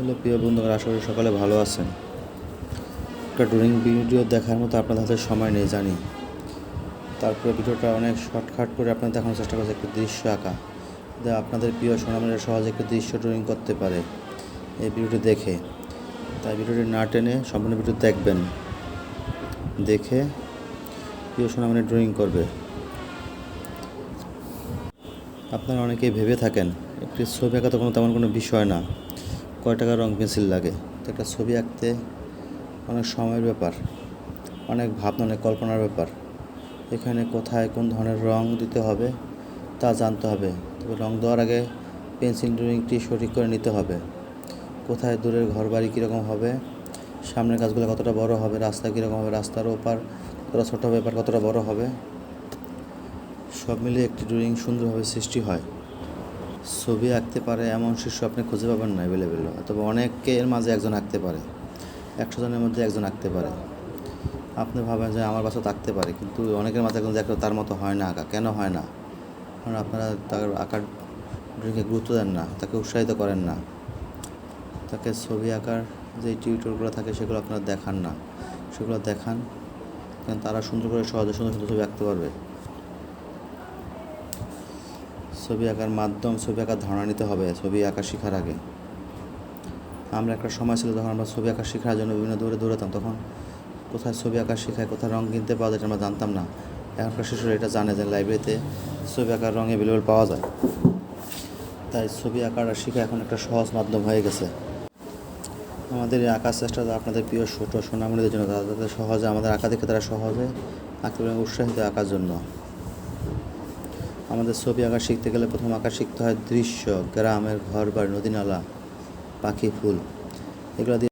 Hello প্রিয় বন্ধুরা আশা করি সকালে ভালো আছেন। একটা ড্রয়িং ভিডিও দেখার মতো আপনাদের হাতে সময় নেই, জানি। তারপরে ভিডিওটা অনেক শর্টকাট করে আপনাদের দেখানোর চেষ্টা করছে, একটু দৃশ্য আঁকা। যা আপনাদের প্রিয় সোনামণিরা সহজে একটু দৃশ্য ড্রয়িং করতে পারে এই ভিডিওটি দেখে। তাই ভিডিওটি না টেনে সম্পূর্ণ ভিডিও দেখবেন। দেখে প্রিয় সোনামণি ড্রয়িং করবে। আপনারা অনেকেই ভেবে থাকেন, একটি ছবি আঁকা তো কোনো তেমন কোনো বিষয় না। কয় টাকা রং পেন্সিল লাগে? তো একটা ছবি আঁকতে অনেক সময়ের ব্যাপার, অনেক ভাবনা, অনেক কল্পনার ব্যাপার। এখানে কোথায় কোন ধরনের রং দিতে হবে তা জানতে হবে। তবে রং দেওয়ার আগে পেন্সিল ড্রয়িংটি সঠিক করে নিতে হবে। কোথায় দূরের ঘর বাড়ি কীরকম হবে? সামনের গাছগুলো কতটা বড় হবে? রাস্তা কীরকম হবে? রাস্তার ওপার কতটা ছোটো হবে? এপার কতটা বড় হবে? সব মিলিয়ে একটি ড্রয়িং সুন্দরভাবে সৃষ্টি হয়। ছবি আঁকতে পারে, এমন শিশু আপনি খুঁজে পাবেন না অ্যাভেলেবেল তবে অনেকে এর মাঝে একজন আঁকতে পারে, একশো জনের মধ্যে একজন আঁকতে পারে। আপনি ভাবেন যে আমার বাসা আঁকতে পারে, কিন্তু অনেকের মাঝে একজন দেখলে তার মতো হয় না আঁকা। কেন হয় না? কারণ আপনারা তার আঁকার ড্রয়িংকে গুরুত্ব দেন না, তাকে উৎসাহিত করেন না। তাকে ছবি আঁকার যে টিউটোরগুলো থাকে সেগুলো আপনারা দেখান না। সেগুলো দেখান, কারণ তারা সুন্দর করে সহজে সুন্দর সুন্দর ছবি আঁকতে পারবে। ছবি আঁকার মাধ্যম, ছবি আঁকার ধারণা নিতে হবে, ছবি আঁকা শেখার আগে। আমরা একটা সময় ছিল যখন আমরা ছবি আঁকা শেখার জন্য বিভিন্ন দূরে দৌড়াতাম, তখন কোথায় ছবি আঁকা শেখায়, কোথায় রঙ কিনতে পাওয়া যায় আমরা জানতাম না। এখনকার শিশুরা এটা জানে যে লাইব্রেরিতে ছবি আঁকার রং অ্যাভেলেবেল পাওয়া যায়। তাই ছবি আঁকার শেখা এখন একটা সহজ মাধ্যম হয়ে গেছে। আমাদের এই আঁকার চেষ্টা আপনাদের প্রিয় ছোটো সোনামণিদের জন্য যাতে সহজে আমাদের আঁকা দেখে তারা সহজে আঁকতে উৎসাহিত আঁকার জন্য। আমাদের ছবি আঁকা শিখতে গেলে প্রথম আঁকা শিখতে হয় দৃশ্য, গ্রামের ঘর বাড়ি নদী নালা পাখি, ফুল। এগুলো দিয়ে